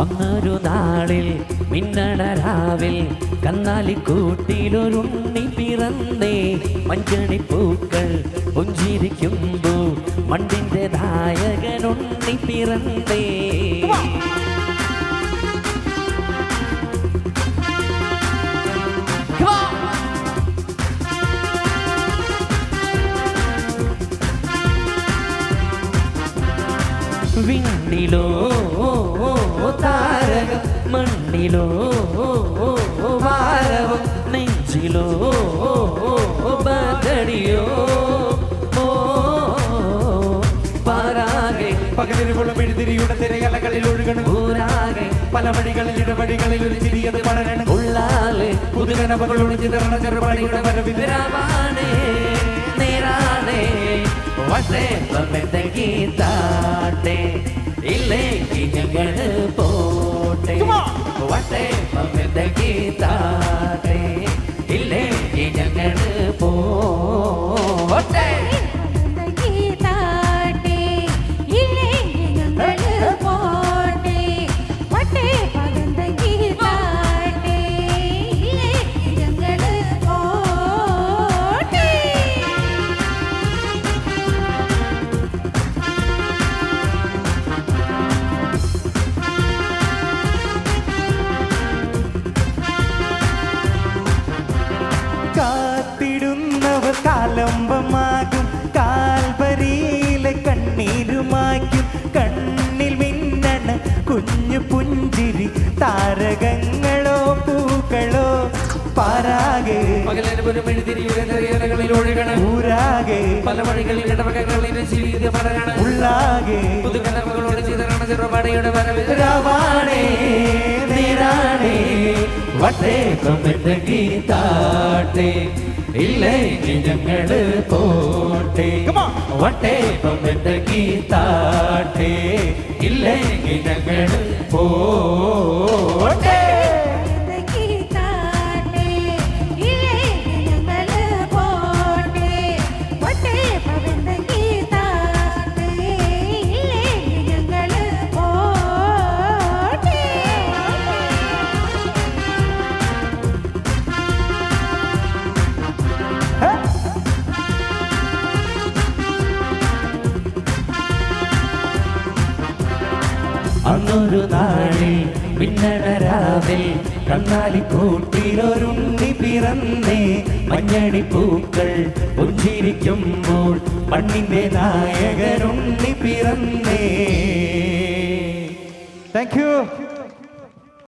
അന്നൊരു നാളിൽ മിന്നണരാവിൽ കന്നാലിക്കൂട്ടിലൊരുണ്ണി പിറന്നേ. മഞ്ചണിപ്പൂക്കൾ പുഞ്ചിരിക്കുമ്പോ മണ്ണിന്റെ നായകനുണ്ണി പിറന്നേ. വിണ്ണിലോ മണ്ണിലോ വാരവം നെഞ്ചിലോ ബദടിയോ പകലിരുവളും എഴുതിരിയുടെ തിരയലകളിൽ ഒഴുകണം. ഊരാകെ പല വഴികളിൽ ഇടവഴികളിൽ ഒരു ചിരിയത് പടരണം. ഉള്ളാലെ പുതുകനപകളോട് ചിതറണ ചെറുപടിയുടെ വരവിതര രാവാണേ നേരാണേ വസേ ഗീതാട്ടെ ഞങ്ങൾ പോട്ടെ വട്ടേ പമ്മത്തെ ഗീതാട്ടെ കാത്തിടുന്നവർ കാലംബമാകും. കാൽവരിയിലെ കണ്ണീരുമാക്കും കണ്ണിൽ മിന്നണ കുഞ്ഞു പുഞ്ചിരി. താരകങ്ങളോ പൂക്കളോ പാരാകെ. ഒഴുകണം. ഊരാകെ. പല വഴികളിൽ ഇടവകകളിൽ ചിരിയത് പടരണം. ഉള്ളാകെ. പുതുകലപ്പകളോട് ചിതറണ ചെറുപടയുടെ വരവ് രാവാണേ. செய்கிறானே வட்டே கொம்பித்த கீதாட்டே இல்லை நிஜங்கள் போட்டே. வட்டே கொம்பித்த கீதாட்டே இல்லை நிஜங்கள் போ അന്നൊരു നാളിൽ മിന്നണരാവിൽ കണ്ണാലി കൂട്ടിലൊരുണ്ണി പിറന്നേ. മഞ്ഞണി പൂക്കൾ പുഞ്ചിരിക്കുമ്പോൾ മണ്ണിന്റെ നായകരുണ്ണി പിറന്നേ. Thank you